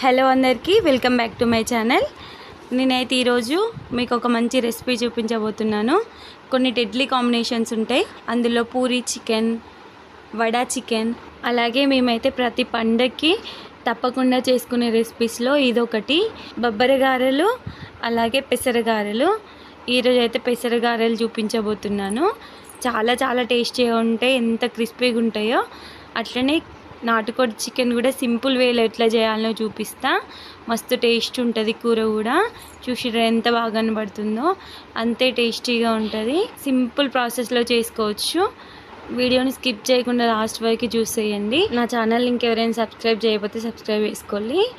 Hello అందరికీ welcome back to my channel. నేనైతే ఈరోజు మీకు ఒక మంచి రెసిపీ చూపించబోతున్నాను. కొన్ని డెడ్లీ కాంబినేషన్స్ ఉంటాయి. అందులో పూరి చికెన్ వడా చికెన్ అలాగే మేమైతే ప్రతి పండగకి తప్పకుండా చేసుకునే రెసిపీస్లో ఇదొకటి. బొబ్బర గారెలు అలాగే పెసర గారెలు ఈరోజు అయితే పెసర గారెలు చూపించబోతున్నాను. చాలా చాలా టేస్టీగా ఉంటాయి. ఎంత క్రిస్పీగా ఉంటాయో అట్లనే నాటుకోడి చికెన్ కూడా సింపుల్ వేలో ఎట్లా చేయాలో చూపిస్తా. మస్తు టేస్ట్ ఉంటుంది కూర కూడా. చూసిరా ఎంత బాగా కనబడుతుందో. అంతే టేస్టీగా ఉంటుంది. సింపుల్ ప్రాసెస్లో చేసుకోవచ్చు. వీడియోని స్కిప్ చేయకుండా లాస్ట్ వరకు చూసేయండి. నా ఛానల్ ఇంకెవరైనా సబ్స్క్రైబ్ చేయకపోతే సబ్స్క్రైబ్ చేసుకోండి.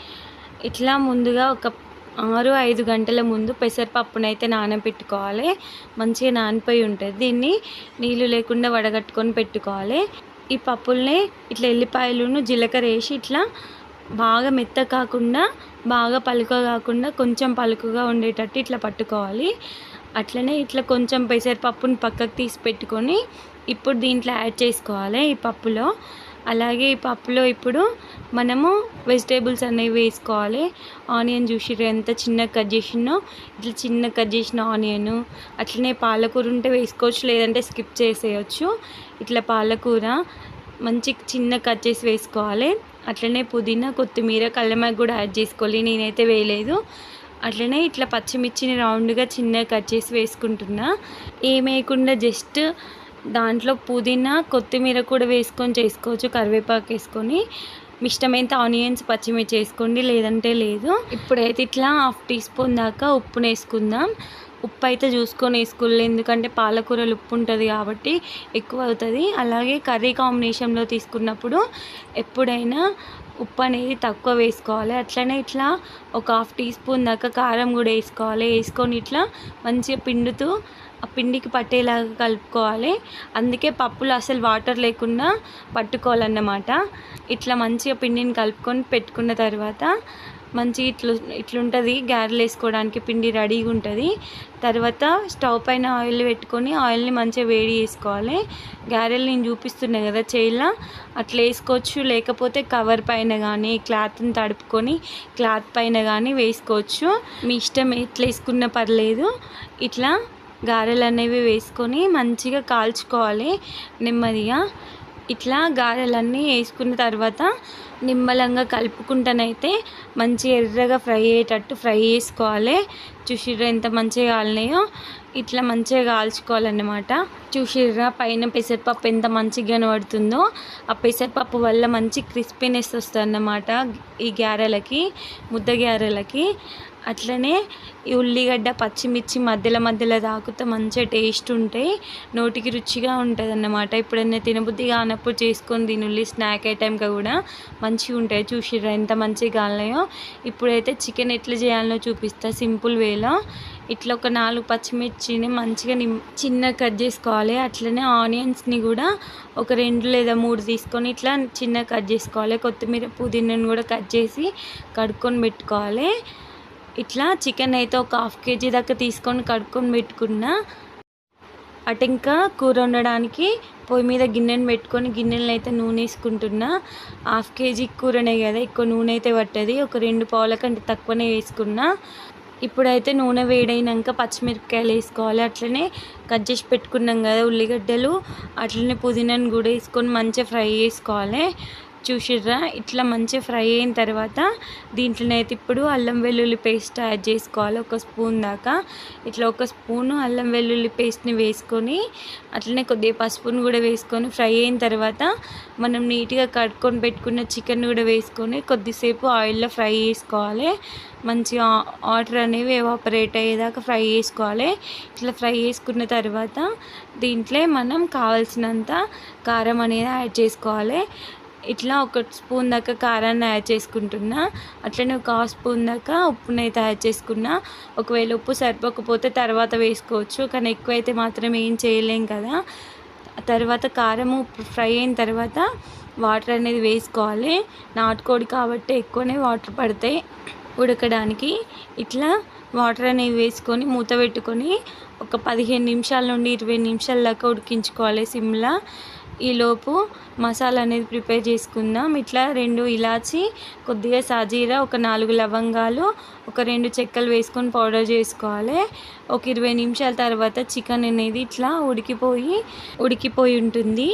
ఇట్లా ముందుగా ఒక ఆరు ఐదు గంటల ముందు పెసరపప్పునైతే నానబెట్టుకోవాలి. మంచిగా నానిపోయి ఉంటుంది. దీన్ని నీళ్ళు లేకుండా వడగట్టుకొని పెట్టుకోవాలి. ఈ పప్పుల్ని ఇట్లా ఎల్లిపాయలను జీలకర్ర వేసి ఇట్లా బాగా మెత్త కాకుండా బాగా పలుక కాకుండా కొంచెం పలుకుగా ఉండేటట్టు ఇట్లా పట్టుకోవాలి. అట్లనే ఇట్లా కొంచెం పెసరపప్పుని పక్కకు తీసి పెట్టుకొని ఇప్పుడు దీంట్లో యాడ్ చేసుకోవాలి ఈ పప్పులో. అలాగే ఈ పప్పులో ఇప్పుడు మనము వెజిటేబుల్స్ అనేవి వేసుకోవాలి. ఆనియన్ చూసిర్రు ఎంత చిన్నగా కట్ చేసినో ఇట్లా చిన్న కట్ చేసిన ఆనియన్ అట్లనే పాలకూర ఉంటే వేసుకోవచ్చు లేదంటే స్కిప్ చేసేయచ్చు. ఇట్లా పాలకూర మంచి చిన్న కట్ చేసి వేసుకోవాలి. అట్లనే పుదీనా కొత్తిమీర కల్లెమాకు కూడా యాడ్ చేసుకోవాలి. నేనైతే వేయలేదు. అట్లనే ఇట్లా పచ్చిమిర్చిని రౌండ్గా చిన్నగా కట్ చేసి వేసుకుంటున్నా. ఏమేయకుండా జస్ట్ దాంట్లో పుదీనా కొత్తిమీర కూడా వేసుకొని చేసుకోవచ్చు కరివేపాకు వేసుకొని. మీ ఇష్టమైతే ఆనియన్స్ పచ్చిమిర్చి వేసుకోండి లేదంటే లేదు. ఇప్పుడైతే ఇట్లా హాఫ్ టీ స్పూన్ దాకా ఉప్పును వేసుకుందాం. ఉప్పు అయితే చూసుకొని వేసుకోలేదు ఎందుకంటే పాలకూరలు ఉప్పు ఉంటుంది కాబట్టి ఎక్కువ అవుతుంది. అలాగే కర్రీ కాంబినేషన్లో తీసుకున్నప్పుడు ఎప్పుడైనా ఉప్పు అనేది తక్కువ వేసుకోవాలి. అట్లనే ఇట్లా ఒక హాఫ్ టీ స్పూన్ దాకా కారం కూడా వేసుకోవాలి. వేసుకొని ఇట్లా మంచిగా పిండుతూ పిండికి పట్టేలాగా కలుపుకోవాలి. అందుకే పప్పులు అసలు వాటర్ లేకుండా పట్టుకోవాలన్నమాట. ఇట్లా మంచిగా పిండిని కలుపుకొని పెట్టుకున్న తర్వాత మంచి ఇట్లు ఇట్లుంటుంది గారెలు వేసుకోవడానికి పిండి రెడీగా ఉంటుంది. తర్వాత స్టవ్ పైన ఆయిల్ పెట్టుకొని ఆయిల్ని మంచిగా వేడి చేసుకోవాలి. గారెలు నేను చూపిస్తున్నా కదా చేయిలా అట్లా వేసుకోవచ్చు. లేకపోతే కవర్ పైన కానీ క్లాత్ని తడుపుకొని క్లాత్ పైన కానీ వేసుకోవచ్చు. మీ ఇష్టం ఎట్లా వేసుకున్నా పర్లేదు. ఇట్లా గారెలు అనేవి వేసుకొని మంచిగా కాల్చుకోవాలి నెమ్మదిగా. ఇట్లా గారెలన్నీ వేసుకున్న తర్వాత నిమ్మలంగా కలుపుకుంటానైతే మంచి ఎర్రగా ఫ్రై అయ్యేటట్టు ఫ్రై చేసుకోవాలి. చూసిర్రా ఎంత మంచిగా కాలినాయో? ఇట్లా మంచిగా కాల్చుకోవాలన్నమాట. చూసిర్రా పైన పెసరపప్పు ఎంత మంచిగా కనబడుతుందో? ఆ పెసరపప్పు వల్ల మంచి క్రిస్పీనెస్ వస్తుంది అన్నమాట ఈ గ్యారెలకి ముద్ద గ్యారెలకి అట్లనే ఈ ఉల్లిగడ్డ పచ్చిమిర్చి మధ్యలో మధ్యలో తాకుతే మంచిగా టేస్ట్ ఉంటాయి. నోటికి రుచిగా ఉంటుంది అన్నమాట ఎప్పుడన్నా తినబుద్ధి కానప్పుడు చేసుకొని తినుల్లి స్నాక్ ఐటెంగా కూడా మంచిగా ఉంటాయి. చూసిర్రా ఎంత మంచిగా కాలయో ఇప్పుడైతే చికెన్ ఎట్లా చేయాలనో చూపిస్తా సింపుల్ వేలో. ఇట్లా ఒక నాలుగు పచ్చిమిర్చిని మంచిగా నిమ్ చిన్న కట్ చేసుకోవాలి. అట్లనే ఆనియన్స్ని కూడా ఒక రెండు లేదా మూడు తీసుకొని ఇట్లా చిన్న కట్ చేసుకోవాలి. కొత్తిమీర పుదీనాను కూడా కట్ చేసి కడుక్కొని పెట్టుకోవాలి. ఇట్లా చికెన్ అయితే ఒక హాఫ్ కేజీ దాకా తీసుకొని కడుక్కొని పెట్టుకున్నా. అటు ఇంకా కూర వండడానికి పొయ్యి మీద గిన్నెను పెట్టుకొని గిన్నెలను అయితే నూనె వేసుకుంటున్నా. హాఫ్ కేజీ కూరనే కదా ఎక్కువ నూనె అయితే పట్టది. ఒక రెండు పావుల కంటే తక్కువనే వేసుకున్నా. ఇప్పుడైతే నూనె వేడైనాక పచ్చిమిరపకాయలు వేసుకోవాలి. అట్లనే కట్ చేసి పెట్టుకున్నాం కదా ఉల్లిగడ్డలు. అట్లనే పుదీనాను కూడా వేసుకొని మంచిగా ఫ్రై చేసుకోవాలి. చూసిర్రా? ఇట్లా మంచిగా ఫ్రై అయిన తర్వాత దీంట్లోనైతే ఇప్పుడు అల్లం వెల్లుల్లి పేస్ట్ యాడ్ చేసుకోవాలి ఒక స్పూన్ దాకా. ఇట్లా ఒక స్పూను అల్లం వెల్లుల్లి పేస్ట్ని వేసుకొని అట్లనే కొద్దిగా పసుపును కూడా వేసుకొని ఫ్రై అయిన తర్వాత మనం నీట్గా కట్టుకొని పెట్టుకున్న చికెన్ కూడా వేసుకొని కొద్దిసేపు ఆయిల్లో ఫ్రై చేసుకోవాలి. మంచిగా వాటర్ అనేవి ఎవాపరేట్ అయ్యేదాకా ఫ్రై చేసుకోవాలి. ఇట్లా ఫ్రై చేసుకున్న తర్వాత దీంట్లో మనం కావాల్సినంత కారం అనేది యాడ్ చేసుకోవాలి. ఇట్లా ఒక స్పూన్ దాకా కారాన్ని యాడ్ చేసుకుంటున్నా. అట్లనే ఒక హాఫ్ స్పూన్ దాకా ఉప్పుని అయితే యాడ్ చేసుకున్నా. ఒకవేళ ఉప్పు సరిపోకపోతే తర్వాత వేసుకోవచ్చు. కానీ ఎక్కువైతే మాత్రం ఏం చేయలేం కదా. తర్వాత కారము ఫ్రై అయిన తర్వాత వాటర్ అనేది వేసుకోవాలి. నాటుకోడి కాబట్టి ఎక్కువనే వాటర్ పడతాయి ఉడకడానికి. ఇట్లా వాటర్ అనేవి వేసుకొని మూత పెట్టుకొని ఒక పదిహేను నిమిషాల నుండి ఇరవై నిమిషాల దాకా ఉడికించుకోవాలి సిమ్లా. ఈలోపు మసాలా అనేది ప్రిపేర్ చేసుకుందాం. ఇట్లా రెండు ఇలాచి కొద్దిగా సాజీరా ఒక నాలుగు లవంగాలు ఒక రెండు చెక్కలు వేసుకొని పౌడర్ చేసుకోవాలి. ఒక ఇరవై నిమిషాల తర్వాత చికెన్ అనేది ఇట్లా ఉడికిపోయి ఉడికిపోయి ఉంటుంది.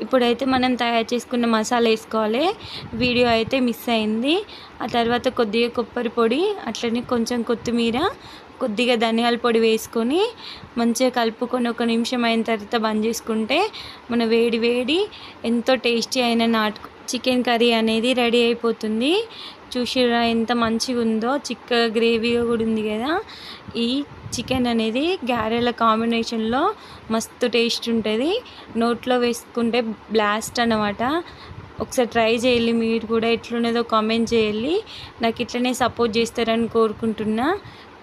ఇప్పుడైతే మనం తయారు చేసుకున్న మసాలా వేసుకోవాలి. వీడియో అయితే మిస్ అయింది. ఆ తర్వాత కొద్దిగా కొబ్బరి పొడి అట్లనే కొంచెం కొత్తిమీర కొద్దిగా ధనియాల పొడి వేసుకొని మంచిగా కలుపుకొని ఒక నిమిషం అయిన తర్వాత బంద్ చేసుకుంటే మన వేడి వేడి ఎంతో టేస్టీ అయిన నాటు చికెన్ కర్రీ అనేది రెడీ అయిపోతుంది. చూసిరా ఎంత మంచిగా ఉందో చిక్క గ్రేవీగా కూడా ఉంది కదా. ఈ చికెన్ అనేది గారెల కాంబినేషన్లో మస్తు టేస్ట్ ఉంటుంది. నోట్లో వేసుకుంటే బ్లాస్ట్ అన్నమాట. ఒకసారి ట్రై చేయాలి మీరు కూడా ఎట్లున్నదో కామెంట్ చేయాలి నాకు ఇట్లనే సపోర్ట్ చేస్తారని కోరుకుంటున్నా.